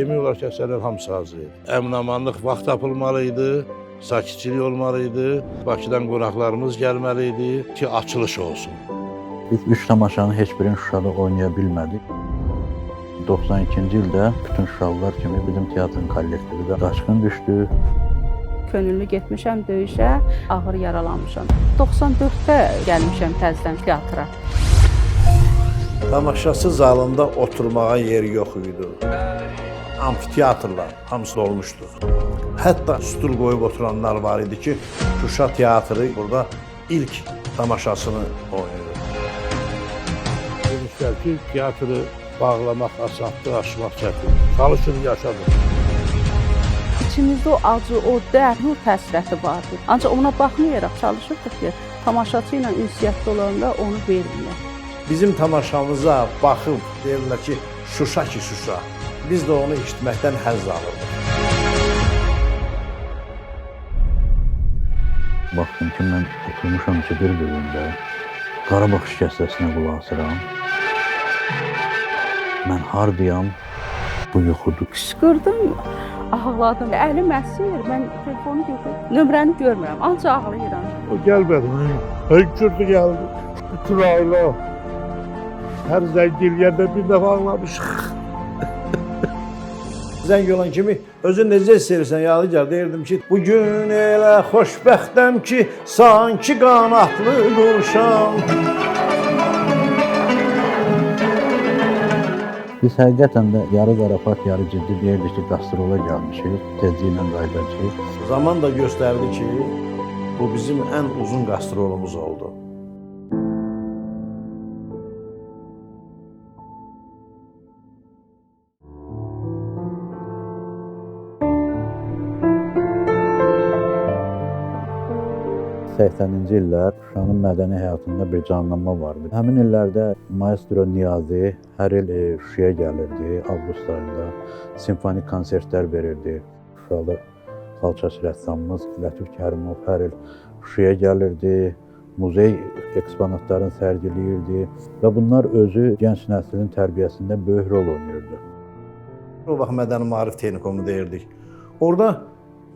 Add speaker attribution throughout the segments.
Speaker 1: Demək olar ki, əsərlər hamısı hazır idi. Əmin-amanlıq vaxt tapılmalı idi, sakitçilik olmalı idi, Bakıdan qonaqlarımız gəlməli idi ki, açılış olsun.
Speaker 2: Biz üç tamaşanın heç birini Şuşada oynaya bilmədik. 92-ci ildə bütün Şuşalılar kimi bizim teatrın kollektivi də daşqın düşdü.
Speaker 3: Könüllü getmişəm döyüşə, ağır yaralanmışam. 94-də gəlmişəm təzədən teatra.
Speaker 1: Tamaşaçı zalında oturmağa yer yox idi. Amfiteatrlar hamısı olmuşdu. Hətta stul qoyub oturanlar var idi ki, Şuşa teatrı burada ilk tamaşasını oynayırdı. Demişlər ki, teatrı bağlamaq asandır, açmaq çətin. Çalışın, yaşadın.
Speaker 3: İçimizdə o acı, o dərd, nur həsrəti vardı. Ancaq ona baxmayaraq çalışırdıq ki, tamaşaçı ilə ünsiyyətdə olanda onu verməyək.
Speaker 1: Bizim tamaşamıza baxıb deyirlər ki, Şuşa ki Şuşa. Biz də onu eşitməkdən həzz alırdıq.
Speaker 2: Baxdım ki, mən oturmuşam ki, bir bölümdə Qarabağ şikəstəsinə qulaq asıram. Mən hardayam? Bu yoxudur.
Speaker 3: Qışqırdım, ağladım. Əlim əsir, mən telefonu götürüb nömrəni görmürəm, ancaq ağlayıram.
Speaker 1: O gəlmədi. Hey kürdü gəldi. Bütün ailə. Hər zəng eləyəndə bir dəfə ağlamışıq. Zəng olan kimi özün necə hiss edirsən Yadigar deyirdim ki, bu gün elə xoşbəxtəm ki, sanki qanatlı quşam.
Speaker 2: Biz həqiqətən də yarı zarafat, yarı ciddi deyirdik ki, qastrola gəlmişik, tezliklə qayıdacağıq.
Speaker 1: Zaman da göstərdi ki, bu bizim ən uzun qastrolumuz oldu.
Speaker 2: Hı. 80-ci illər Şuşanın mədəni həyatında bir canlanma vardı. Həmin illərdə maestro Niyazi hər il e, Şuşaya gəlirdi, avqust ayında simfonik konsertlər verirdi. Şuşalı xalçaçı rəssamımız Lətif Kərimov hər il Şuşaya gəlirdi, muzey eksponatlarını sərgiləyirdi və bunlar özü gənc nəslin tərbiyəsində böyük rol oynayırdı.
Speaker 1: O vaxt Mədəni Maarif Texnikumunu deyirdik. Orada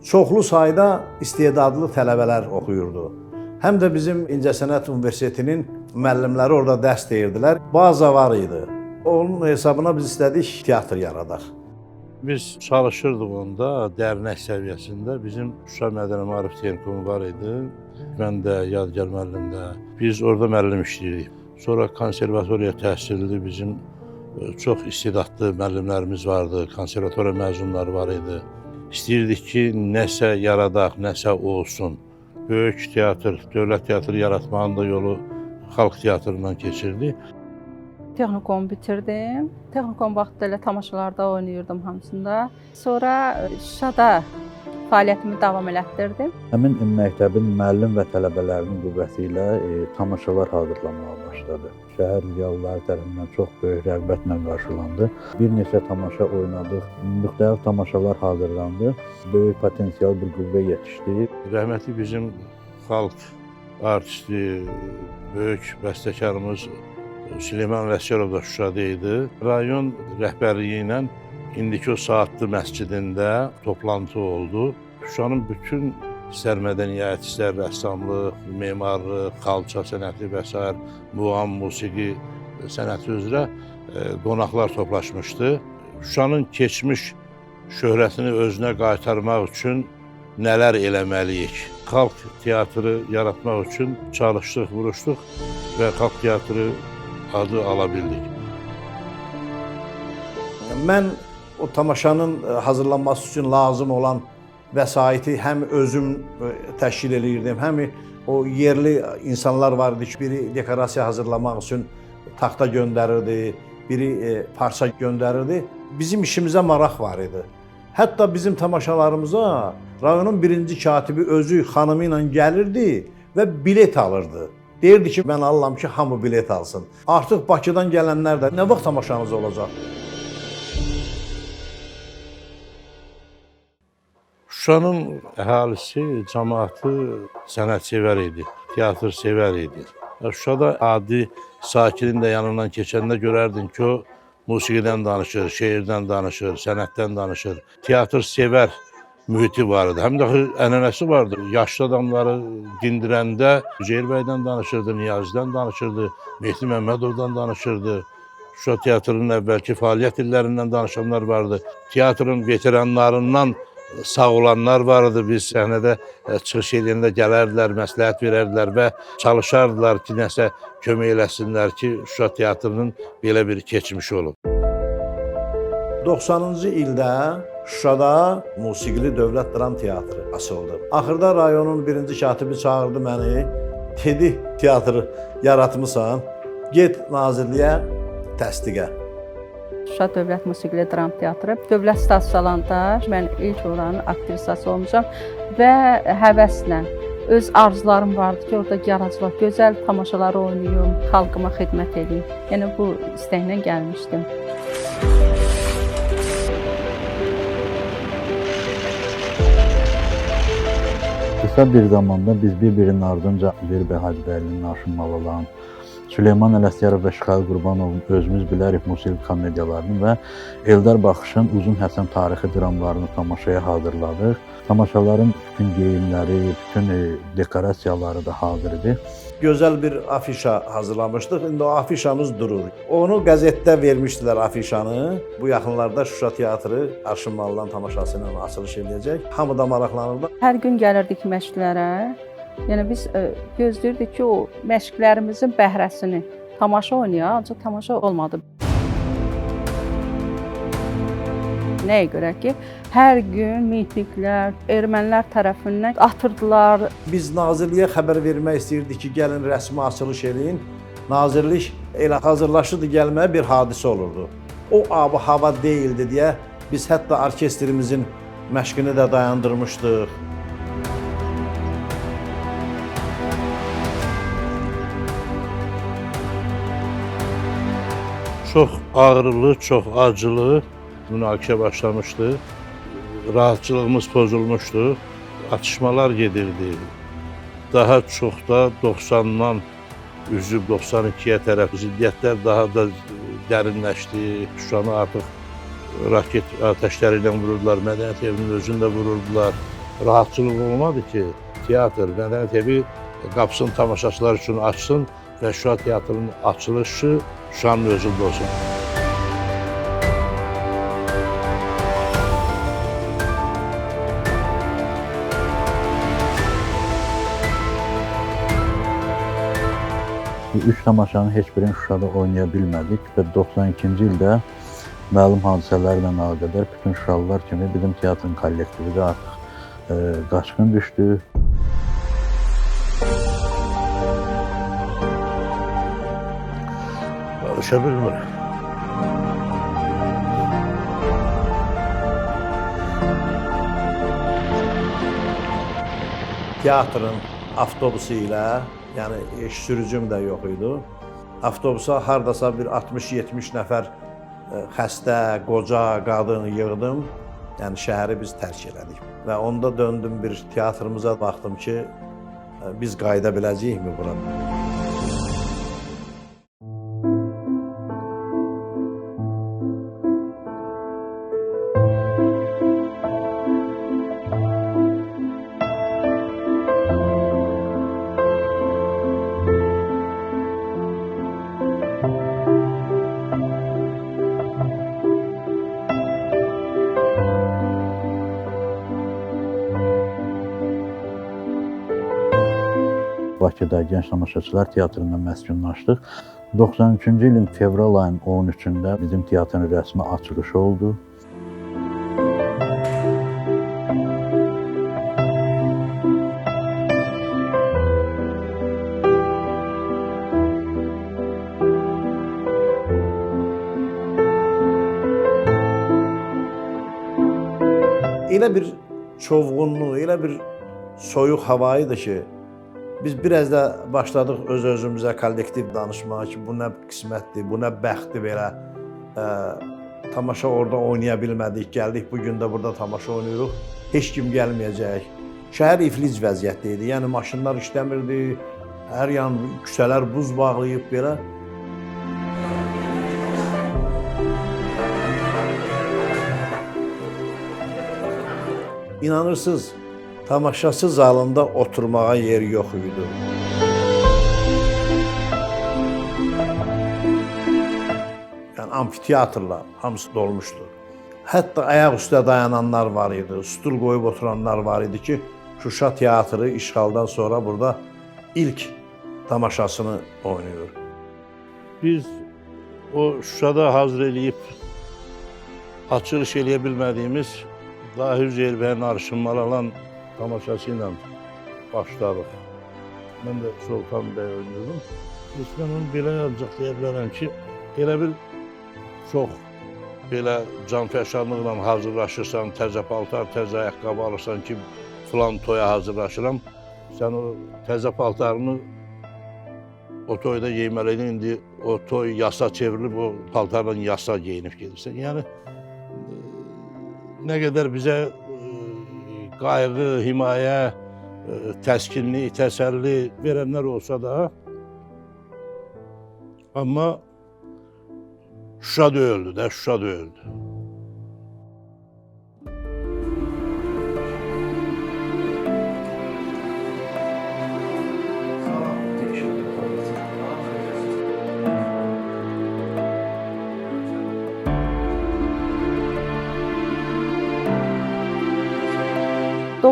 Speaker 1: çoxlu sayda istedadlı tələbələr oxuyurdu. Həm də bizim İncəsənət Universitetinin müəllimləri orada dərs deyirdilər. Baza var idi. Onun hesabına biz istədik teatr yaradaq. Biz çalışırdıq onda dərnək səviyyəsində. Bizim Şuşa Mədəni Maarif Texnikumu var idi. Mən də, Yadgar müəllim də. Biz orada müəllim işləyirdik. Sonra konservatoriya təhsilli bizim e, çox istedadlı müəllimlərimiz vardı, konservatoriya məzunları var idi. İstəyirdik ki, nəsə yaradaq, nəsə olsun. Böyük teatr, dövlət teatrı yaratmağın da yolu xalq teatrından keçirdi.
Speaker 3: Texnikum bitirdim. Texnikum vaxtı elə tamaşalarda oynayırdım hamısında. Sonra Şuşada fəaliyyətimi davam elətdirdim.
Speaker 2: Həmin məktəbin müəllim və tələbələrinin qüvvəti ilə e, tamaşalar hazırlanmağa başladı. Şəhər ziyalıları tərəfindən çox böyük rəğbətlə qarşılandı. Bir neçə tamaşa oynadıq, müxtəlif tamaşalar hazırlandı. Böyük potensial bir qüvvə yetişdi.
Speaker 1: Rəhmətli bizim xalq artisti, böyük bəstəkarımız Süleyman Vəsirov da Şuşada idi. Rayon rəhbərliyi ilə indiki o saatlı məscidində toplantı oldu. Şuşanın bütün istər mədəniyyət, istər rəssamlıq, memarlıq, xalça sənəti və s. muğam, musiqi sənəti üzrə e, qonaqlar toplaşmışdı. Şuşanın keçmiş şöhrətini özünə qaytarmaq üçün nələr eləməliyik? Xalq teatrı yaratmaq üçün çalışdıq, vuruşduq və xalq teatrı adı ala bildik. Mən o tamaşanın e, hazırlanması üçün lazım olan vəsaiti həm özüm e, təşkil eləyirdim, həm o yerli insanlar var idi ki, biri dekorasiya hazırlamaq üçün taxta göndərirdi, biri e, parça göndərirdi. Bizim işimizə maraq var idi. Hətta bizim tamaşalarımıza rayonun birinci katibi özü xanımı ilə gəlirdi və bilet alırdı. Deyirdi ki, mən alıram ki, hamı bilet alsın. Artıq Bakıdan gələnlər də nə vaxt tamaşanız olacaq?
Speaker 4: Şuşanın əhalisi, cəmaatı sənətsevər idi, teatr sevər idi. Şuşada adi sakinin də yanından keçəndə görərdin ki, o musiqidən danışır, şeirdən danışır, sənətdən danışır. Teatr sevər mühiti var idi. Həm də ənənəsi vardı. Yaşlı adamları dindirəndə Üzeyir bəydən danışırdı, Niyazidən danışırdı, Mehdi Məmmədovdan danışırdı. Şuşa teatrının əvvəlki fəaliyyət illərindən danışanlar vardı. Teatrın veteranlarından sağ olanlar vardı. Biz səhnədə e, çıxış edəndə gələrdilər, məsləhət verərdilər və çalışardılar ki, nəsə kömək eləsinlər ki, Şuşa teatrının belə bir keçmişi olub.
Speaker 1: 90-cı ildə Şuşada Musiqili Dövlət Dram Teatrı açıldı. Axırda rayonun birinci katibi çağırdı məni. Dedi, teatrı yaratmısan, get nazirliyə təsdiqə.
Speaker 3: Şuşa Dövlət Musiqili Dram Teatrı Dövlət Stansiyasında mən ilk oranın aktrisası olmuşam və həvəslə öz arzularım vardı ki, orada yaradıcılıq, gözəl tamaşalar oynayım, xalqıma xidmət edeyim. Yəni bu istəklə gəlmişdim.
Speaker 2: Qısa bir zamanda biz bir-birinin ardınca Üzeyir bəy Hacıbəylinin Naşın Malalan, Süleyman Ələsgərov və Şıxəli Qurbanovun özümüz bilərik musiqi komediyalarını və Eldar Baxışın Uzun Həsən tarixi dramlarını tamaşaya hazırladıq. Tamaşaların bütün geyimləri, bütün e, dekorasiyaları da hazır idi.
Speaker 1: Gözəl bir afişa hazırlamışdıq. İndi o afişamız durur. Onu qəzetdə vermişdilər afişanı. Bu yaxınlarda Şuşa teatrı Arşınmalıdan tamaşası ilə açılış edəcək. Hamı da maraqlanırdı.
Speaker 3: Hər gün gəlirdik məşqlərə. Yəni biz ə, gözləyirdik ki, o məşqlərimizin bəhrəsini tamaşa oynayaq, ancaq tamaşa olmadı. Nəyə görə ki, hər gün mitinglər ermənilər tərəfindən atırdılar.
Speaker 1: Biz nazirliyə xəbər vermək istəyirdik ki, gəlin rəsmi açılış eləyin. Nazirlik elə hazırlaşırdı gəlməyə bir hadisə olurdu. O ab hava deyildi deyə biz hətta orkestrimizin məşqini də dayandırmışdıq.
Speaker 4: Çox ağrılı, çox acılı münaqişə başlamışdı. Rahatçılığımız pozulmuşdu. Atışmalar gedirdi. Daha çox da 90-dan üzüb 92-yə tərəf ziddiyyətlər daha da dərinləşdi. Şuşanı artıq raket atəşləri ilə vururdular, mədəniyyət evinin özünü də vururdular. Rahatçılıq olmadı ki, teatr, mədəniyyət evi qapısını tamaşaçılar üçün açsın Şuşa teatrının açılışı Şuşanın özündə olsun.
Speaker 2: Bu üç tamaşanın heç birini Şuşada oynaya bilmədik və 92-ci ildə məlum hadisələrlə əlaqədar bütün Şuşalılar kimi bizim teatrın kollektivi də artıq e, qaçqın düşdü.
Speaker 4: Barışa bilmir.
Speaker 1: Teatrın avtobusu ilə, yəni iş sürücüm də yox idi. Avtobusa hardasa bir 60-70 nəfər e, xəstə, qoca, qadın yığdım. Yəni şəhəri biz tərk elədik. Və onda döndüm bir teatrımıza baxdım ki, e, biz qayıda biləcəyikmi bura?
Speaker 2: Bakıda Gənc Tamaşaçılar Teatrında məskunlaşdıq. 93-cü ilin fevral ayının 13-də bizim teatrın rəsmi açılışı oldu.
Speaker 1: Elə bir çovğunluq, elə bir soyuq hava idi ki, Biz biraz da başladıq öz özümüzə kollektiv danışmağa ki, bu nə qismətdir, bu nə bəxtdir belə. Ə, tamaşa orada oynaya bilmədik, gəldik bu gün də burada tamaşa oynayırıq. Heç kim gəlməyəcək. Şəhər iflic vəziyyətdə idi. Yəni maşınlar işləmirdi. Hər yan küçələr buz bağlayıb belə. İnanırsınız, tamaşaçı zalında oturmağa yer yox idi. Yəni amfiteatrlar hamısı dolmuşdu. Hətta ayaq üstə dayananlar var idi, stul qoyub oturanlar var idi ki, Şuşa teatrı işğaldan sonra burada ilk tamaşasını oynayır.
Speaker 4: Biz o Şuşada hazır eləyib açılış eləyə bilmədiyimiz Dahi Üzeyir bəyin arşınmalı alan tamaşası ilə başladıq. Mən də Sultan bəy oynuyordum. Biz mən onu belə ancaq deyə ki, elə bir çox belə canfəşanlıqla hazırlaşırsan, təzə paltar, təzə ayaqqabı alırsan ki, filan toya hazırlaşıram. Sən o təzə paltarını o toyda geyməliydin, indi o toy yasa çevrilib, o paltarla yasa geyinib gedirsən. Yəni e, nə qədər bizə e, qayğı, himayə, e, təskinlik, təsəlli verənlər olsa da, amma Şuşa döyüldü də, Şuşa döyüldü.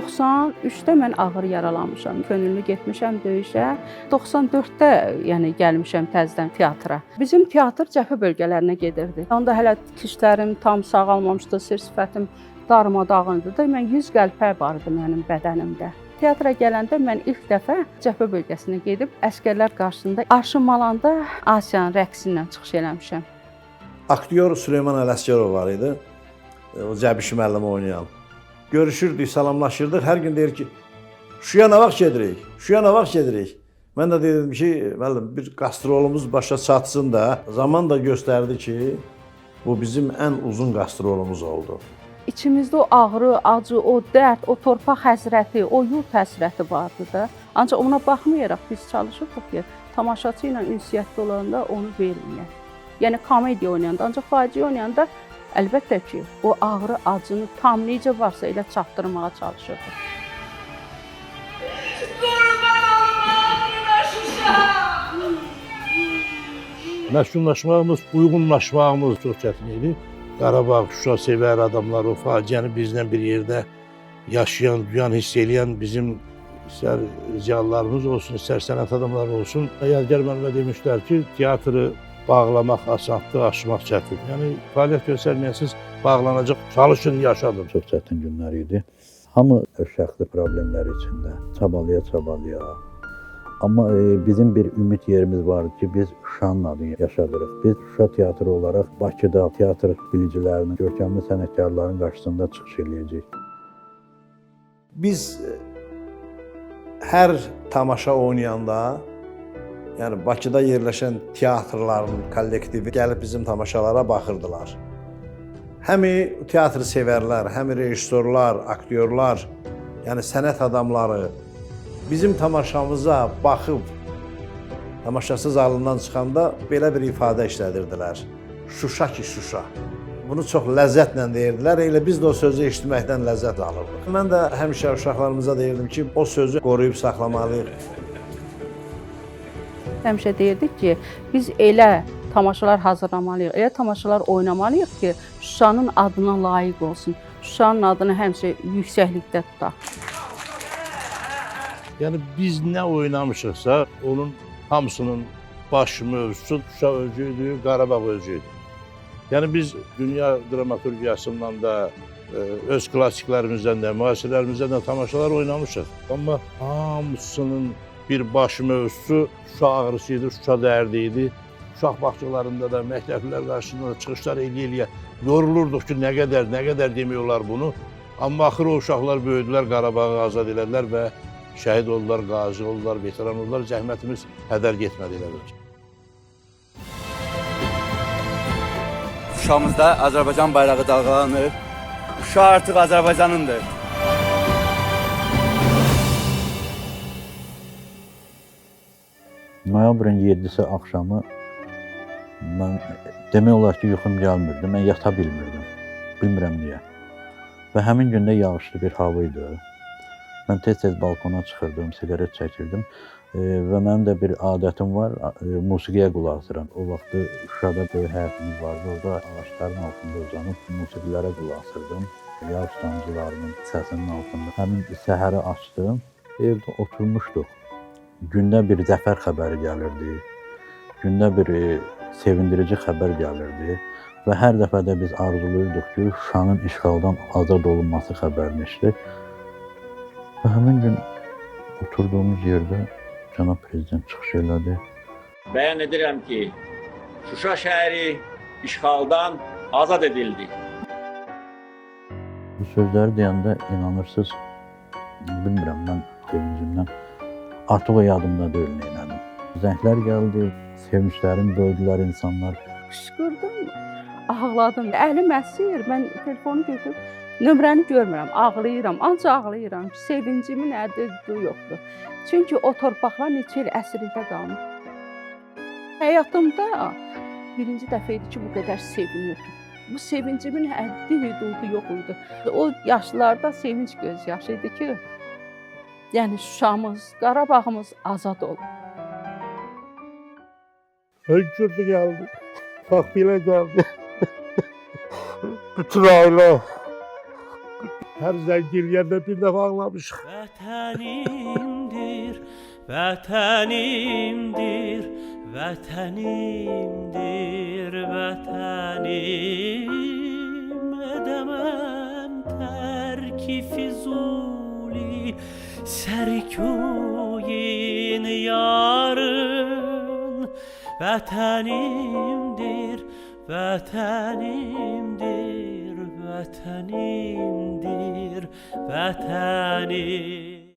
Speaker 3: 93-də mən ağır yaralanmışam. Könüllü getmişəm döyüşə. 94-də yəni gəlmişəm təzədən teatra. Bizim teatr cəbhə bölgələrinə gedirdi. Onda hələ dişlərim tam sağalmamışdı, sir sifətim darmadağın idi. Mən 100 qəlpə var idi mənim bədənimdə. Teatra gələndə mən ilk dəfə cəbhə bölgəsinə gedib əskərlər qarşısında Arşınmalanda Asiyanın rəqsi ilə çıxış eləmişəm.
Speaker 1: Aktyor Süleyman Ələsgərov var idi. O Cəbiş müəllimi oynayan. Görüşürdük, salamlaşırdıq. Hər gün deyir ki, "Şuya nə vaxt gedirik? Şuya nə vaxt gedirik?" Mən də dedim ki, müəllim, bir qastrolumuz başa çatsın da. Zaman da göstərdi ki, bu bizim ən uzun qastrolumuz oldu.
Speaker 3: İçimizdə o ağrı, acı, o dərd, o torpaq həsrəti, o yurt həsrəti vardı da. Ancaq ona baxmayaraq biz çalışırdıq ki, tamaşaçı ilə ünsiyyətdə olanda onu verməyək. Yəni komediya oynayanda, ancaq faciə oynayanda əlbəttə ki, o ağrı, acını tam necə varsa elə çatdırmağa
Speaker 5: Şuşa!
Speaker 4: Məskunlaşmağımız, uyğunlaşmağımız çox çətin idi. Qarabağ, Şuşa sevər adamlar o faciəni bizlə bir yerdə yaşayan, duyan, hiss eləyən bizim istər ziyalılarımız olsun, istər sənət adamları olsun. Yadigar müəllimə demişlər ki, teatrı bağlamaq asandır, aşmaq çətin. Yəni fəaliyyət göstərməyəsiz bağlanacaq, çalışın, yaşadın.
Speaker 2: Çox çətin günlər idi. Hamı şəxsi problemləri içində çabalaya-çabalaya. Amma e, bizim bir ümid yerimiz vardı ki, biz Şuşanın adını yaşadırıq. Biz Şuşa teatrı olaraq Bakıda teatr bilicilərinin, görkəmli sənətkarların qarşısında çıxış eləyəcəyik.
Speaker 1: Biz e, hər tamaşa oynayanda, yəni Bakıda yerləşən teatrların kollektivi gəlib bizim tamaşalara baxırdılar. Həmi teatr sevərlər, həmi rejissorlar, aktyorlar, yəni sənət adamları bizim tamaşamıza baxıb tamaşası zalından çıxanda belə bir ifadə işlədirdilər. Şuşa ki Şuşa. Bunu çox ləzzətlə deyirdilər. Elə biz də o sözü eşitməkdən ləzzət alırdıq. Mən də həmişə uşaqlarımıza deyirdim ki, o sözü qoruyub saxlamalıyıq.
Speaker 3: Həmişə deyirdik ki, biz elə tamaşalar hazırlamalıyıq, elə tamaşalar oynamalıyıq ki, Şuşanın adına layiq olsun. Şuşanın adını həmişə yüksəklikdə tutaq.
Speaker 4: Yəni biz nə oynamışıqsa, onun hamısının baş mövzusu Şuşa özü idi, Qarabağ özü idi. Yəni biz dünya dramaturgiyasından da, e, öz klassiklərimizdən də, müasirlərimizdən də tamaşalar oynamışıq. Amma hamısının bir baş mövzusu Şuşa ağrısı idi, Şuşa dərdi idi. Uşaq bağçalarında da, məktəblilər qarşısında da çıxışlar eləyə-eləyə yorulurduq ki, nə qədər, nə qədər demək olar bunu. Amma axır o uşaqlar böyüdülər, Qarabağı azad elədilər və Şəhid oldular, qazi oldular, veteran oldular. Zəhmətimiz hədər getmədi elə bil.
Speaker 6: Şuşamızda Azərbaycan bayrağı dalğalanır. Şuşa artıq Azərbaycanındır.
Speaker 2: Noyabrın 7-si axşamı mən demək olar ki, yuxum gəlmirdi. Mən yata bilmirdim. Bilmirəm niyə. Və həmin gündə yağışlı bir hava idi. Mən tez-tez balkona çıxırdım, siqaret çəkirdim. E, və mənim də bir adətim var, e, musiqiyə qulaq asıram. O vaxtı Şuşada böyük həyətimiz vardı. Orada ağacların altında uzanıb musiqilərə qulaq asırdım. Yağış damcılarının səsinin altında. Həmin səhəri açdım. Evdə oturmuşduq. Gündə bir zəfər xəbəri gəlirdi. Gündə bir sevindirici xəbər gəlirdi və hər dəfə də biz arzulayırdıq ki, Şuşanın işğaldan azad olunması xəbərini eşidək. Və həmin gün oturduğumuz yerdə cənab prezident çıxış elədi.
Speaker 7: Bəyan edirəm ki, Şuşa şəhəri işğaldan azad edildi.
Speaker 2: Bu sözləri deyəndə inanırsınız, bilmirəm mən sevincimdən artıq o yadımda deyil neylədim. Zənglər gəldi, sevinclərim böldülər insanlar.
Speaker 3: Qışqırdım, ağladım. Əlim əsir. Mən telefonu götürüb nömrəni görmürəm, ağlayıram. Ancaq ağlayıram sevincimin həddi yoxdur. Çünki o torpaqlar neçə il əsirlikdə qalmış. Həyatımda birinci dəfə idi ki, bu qədər sevinirdim. Bu sevincimin həddi hüdudu yox idi. O yaşlarda sevinç göz yaşı idi ki, yəni Şuşamız, Qarabağımız azad oldu.
Speaker 8: Hönkürdü geldi. Bak bile geldi. Bütün aile. Her zengin yerde bir defa ağlamış.
Speaker 9: Vətənimdir, vətənimdir, vətənimdir, vətənim edəməm tərki Füzuli, sərkoyin yarın vətənimdir, vətənimdir, vətənimdir, vətənim.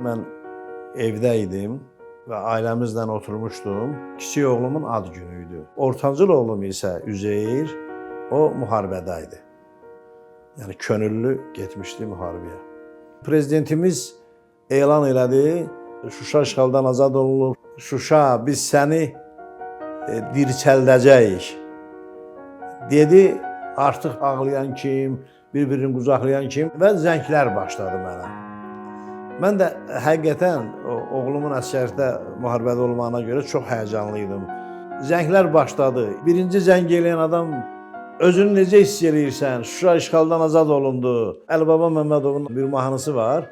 Speaker 1: Mən evdə idim və ailəmizlə oturmuşdum. Kiçik oğlumun ad günü idi. Ortancıl oğlum isə Üzeyir, o müharibədə idi. Yəni könüllü getmişdi müharibəyə. Prezidentimiz elan elədi, Şuşa işğaldan azad olunur. Şuşa biz səni e, dirçəldəcəyik. Dedi, artıq ağlayan kim, bir-birini qucaqlayan kim və zənglər başladı mənə. Mən də həqiqətən oğlumun əsgərlikdə müharibədə olmağına görə çox həyəcanlı idim. Zənglər başladı. Birinci zəng eləyən adam özünü necə hiss eləyirsən? Şuşa işğaldan azad olundu. Əlibaba Məmmədovun bir mahnısı var.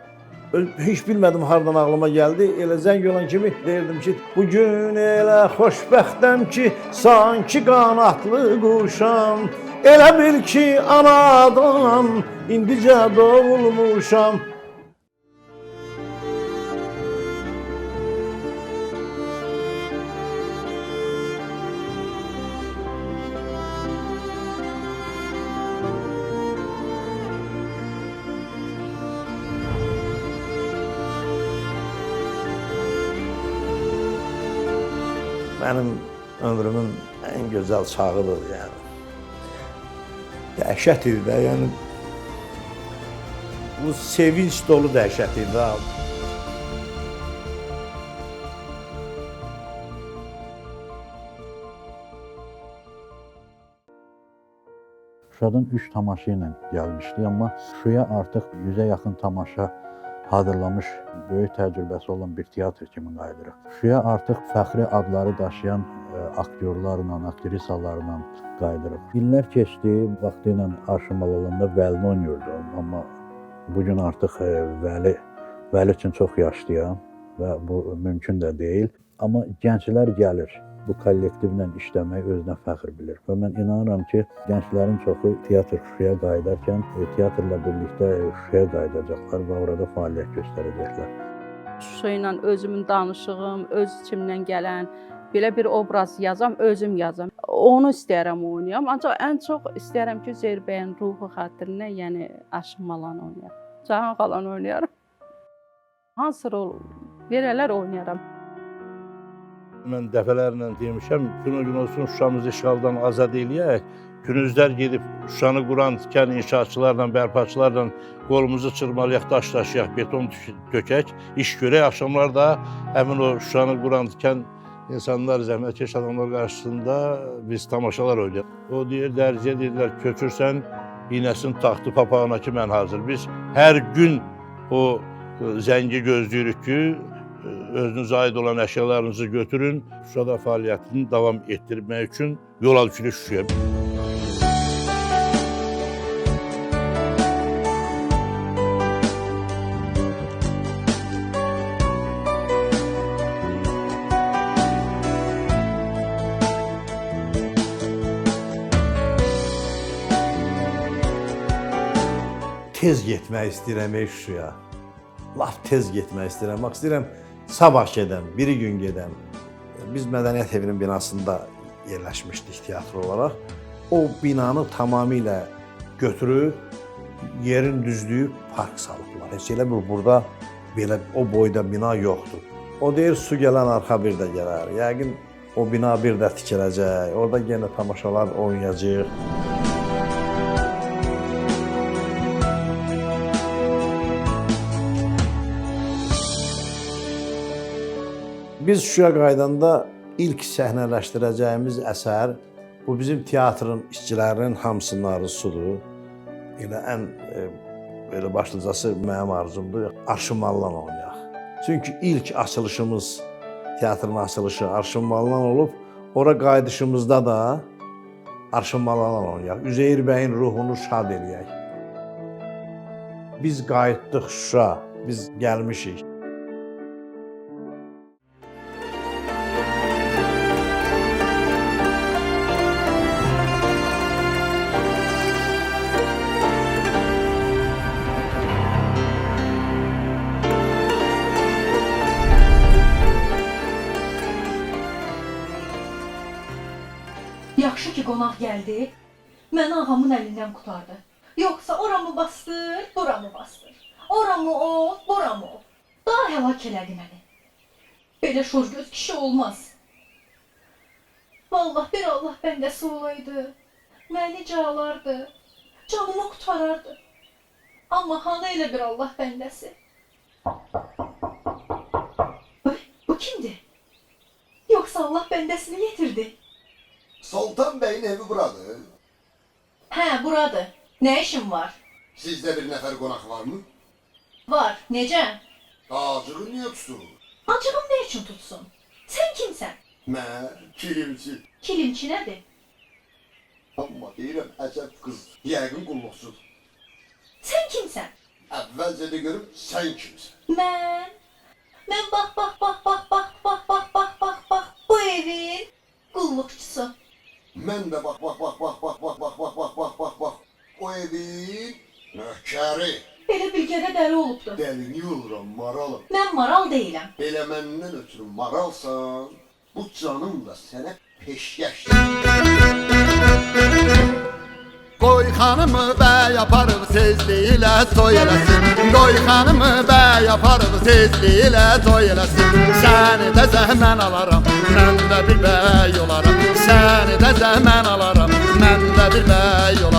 Speaker 1: Heç bilmədim hardan ağlıma gəldi. Elə zəng olan kimi deyirdim ki, bu gün elə xoşbəxtəm ki, sanki qanatlı quşam. Elə bil ki, anadan indicə doğulmuşam. Mənim ömrümün ən gözəl çağıdır yəni. Dəhşət idi də, yəni bu sevinç dolu dəhşət idi. ha.
Speaker 2: Şuşadan 3 tamaşa ilə gəlmişdik, amma Şuşaya artıq 100-ə yaxın tamaşa hazırlamış, böyük təcrübəsi olan bir teatr kimi qayıdırıq. Şuşaya artıq fəxri adları daşıyan ə, aktyorlarla, aktrisalarla qayıdırıq. İllər keçdi, vaxtı ilə Arşımal olanda Vəlini oynayırdım, amma bu gün artıq ə, Vəli Vəli üçün çox yaşlıyam və bu mümkün də deyil. Amma gənclər gəlir. Bu kollektivlə işləmək özünə fəxr bilir. Və mən inanıram ki, gənclərin çoxu teatr Şuşaya qayıdarkən e, teatrla birlikdə e, Şuşaya qayıdacaqlar və orada fəaliyyət göstərəcəklər.
Speaker 3: Şuşa ilə özümün danışığım, öz içimdən gələn belə bir obraz yazam, özüm yazam. Onu istəyirəm oynayam, ancaq ən çox istəyirəm ki, Zeyr bəyin ruhu xatirinə, yəni Aşıq Malan oynayam. Cahan xalan oynayaram. Hansı rol verələr oynayaram.
Speaker 4: Mən dəfələrlə demişəm, gün o gün olsun Şuşamızı işğaldan azad eləyək. Günüzlər gedib Şuşanı quran, tikən inşaatçılarla, bərpaçılarla qolumuzu çırmalayaq, daş daşıyaq, beton tökək, iş görək. Axşamlar da həmin o Şuşanı quran, tikən insanlar, zəhmətkeş adamlar qarşısında biz tamaşalar oynayaq. O deyir, dərziyə deyirlər, köçürsən, iynəsin taxtı papağına ki, mən hazır. Biz hər gün o e, zəngi gözləyirik ki, özünüzə aid olan əşyalarınızı götürün, Şuşada fəaliyyətini davam etdirmək üçün yol alışını Şuşaya.
Speaker 1: Tez getmək istəyirəm Şuşaya. Lap tez getmək istəyirəm. Bax istəyirəm sabah gedəm, biri gün gedəm. Biz Mədəniyyət Evinin binasında yerləşmişdik teatr olaraq. O binanı tamamilə götürüb yerin düzlüyü park salıblar. Heç elə bir burada belə o boyda bina yoxdur. O deyir su gələn arxa bir də gələr. Yəqin o bina bir də tikiləcək. Orada yenə tamaşalar oynayacağıq. Biz Şuşaya qaydanda ilk səhnələşdirəcəyimiz əsər bu bizim teatrın işçilərinin hamısının arzusudur. Elə ən e, belə başlıcası mənim arzumdur. Arşınmallan oynayaq. Çünki ilk açılışımız teatrın açılışı Arşınmallan olub. Ora qayıdışımızda da Arşınmallan oynayaq. Üzeyir bəyin ruhunu şad eləyək. Biz qayıtdıq Şuşa. Biz gəlmişik.
Speaker 10: Yaxşı ki, qonaq gəldi. Məni ağamın əlindən qurtardı. Yoxsa oramı bastır, buramı bastır. Oramı o, buramı o. Daha həlak elədi məni. Belə şorgöz kişi olmaz. Vallahi bir Allah bəndəsi olaydı. Məni calardı. Canımı qurtarardı. Amma hanı elə bir Allah bəndəsi? Ay, bu kimdir? Yoxsa Allah bəndəsini getirdi?
Speaker 11: Sultan Bey'in evi buradır.
Speaker 10: Hə, buradır. Nə işin var?
Speaker 11: Sizde bir nefer konak var mı?
Speaker 10: Var. Necə?
Speaker 11: Tacığı niye tutulur?
Speaker 10: Acığım nə üçün tutsun? Sən kimsən?
Speaker 11: Mer, kilimci.
Speaker 10: Kilimçi nədir?
Speaker 11: Amma deyirəm əcəb qız. Yəqin qulluqsuz.
Speaker 10: Sən kimsən?
Speaker 11: Əvvəlcə de görüm sən kimsən?
Speaker 10: Mən. Mən bax bax bax bax bax bax bax bax bax bax bu evin qulluqçusu.
Speaker 11: Mən də bax bax bax bax bax bax bax bax bax bax bax bax. O evin nökəri.
Speaker 10: Belə bilgərə dəli olubdu.
Speaker 11: Dəlini yoluram maralım.
Speaker 10: Mən maral deyiləm.
Speaker 11: Belə məndən ötürü maralsan, bu canım da sənə peşkəş.
Speaker 12: Koy hanımı be yaparım sesliyle soyelesin Koy hanımı be yaparım sesliyle soyelesin Seni de zəhmən alaram, mən də bir bey olaram Seni de zəhmən alaram, mən də bir bey olaram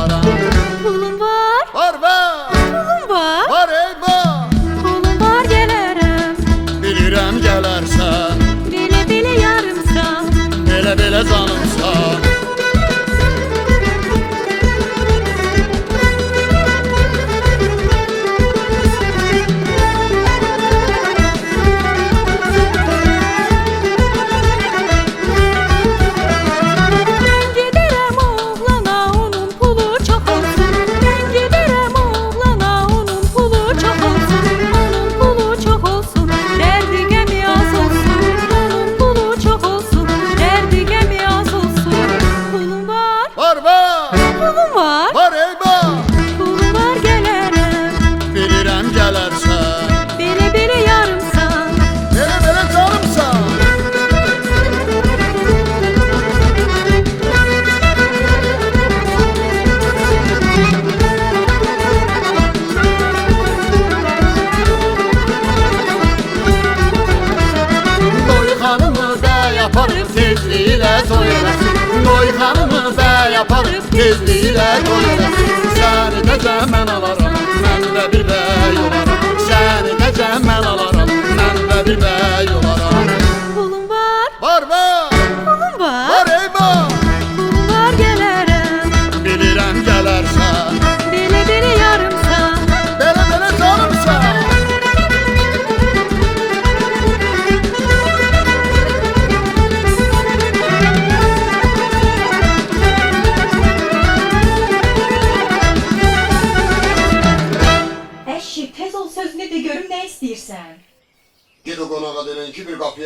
Speaker 11: is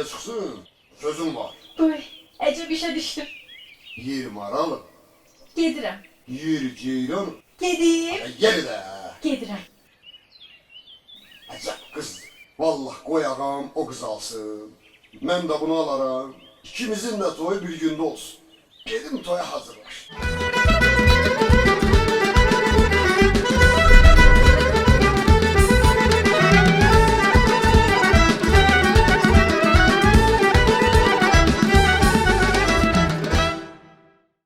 Speaker 11: bir qapıya çıxsın. Sözüm var.
Speaker 10: Qoy, əcəb işə düşdüm.
Speaker 11: Yer maralı,
Speaker 10: Gedirəm.
Speaker 11: yer ceylan.
Speaker 10: Gedim,
Speaker 11: Yer də.
Speaker 10: gedirəm.
Speaker 11: Əcəb qız. Vallah qoy ağam o qız alsın. Mən də bunu alaram. İkimizin də toyu bir gündə olsun. Gedim toya hazırlaş.